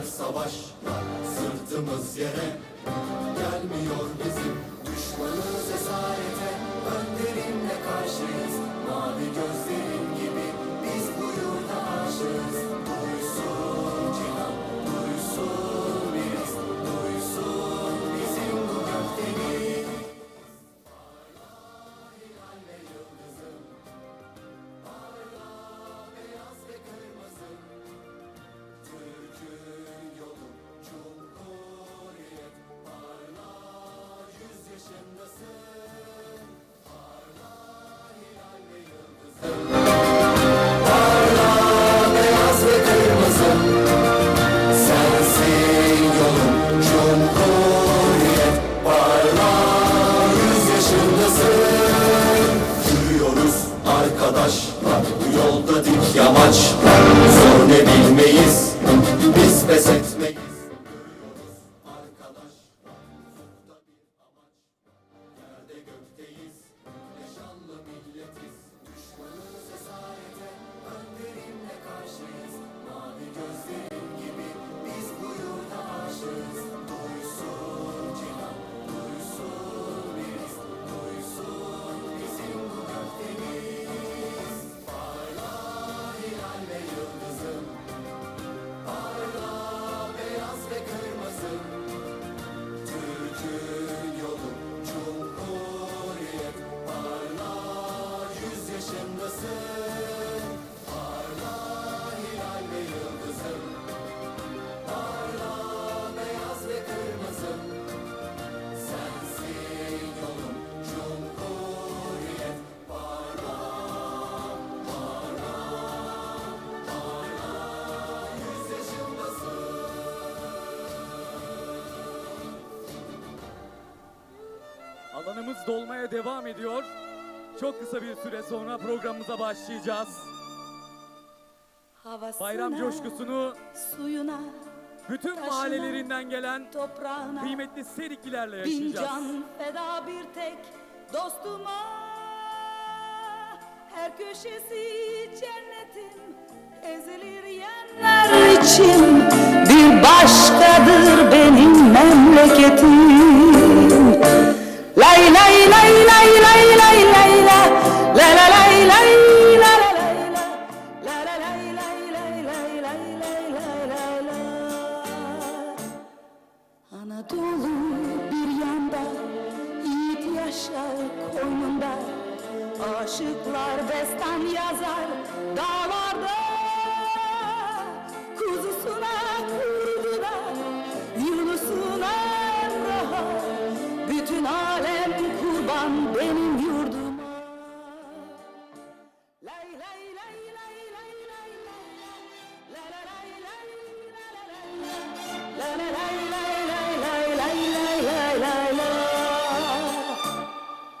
Her savaşlar sırtımız yere. Gelmiyor bizim düşmanız esarete. Önderimle karşıyız. Mavi gözlerin Bu yolda dik yamaç. Zor ne bilmeyi Alanımız dolmaya devam ediyor. Çok kısa bir süre sonra programımıza başlayacağız. Havasına, Bayram coşkusunu suyuna, bütün taşına, mahallelerinden gelen toprağına, kıymetli seriklilerle yaşayacağız. Bin can feda bir tek dostuma her köşesi cennetin ezilir yenler için bir başkadır benim memleketim. Anadolu bir yanda Yiğit yaşar koynunda Aşıklar destan yazar Dağlarda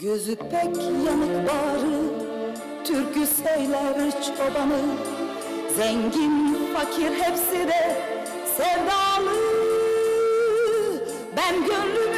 Gözü pek yanık bağrı, türkü söyler çobanı Zengin, fakir hepsi de sevdalı. Ben gönlümü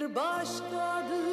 bir başkadır.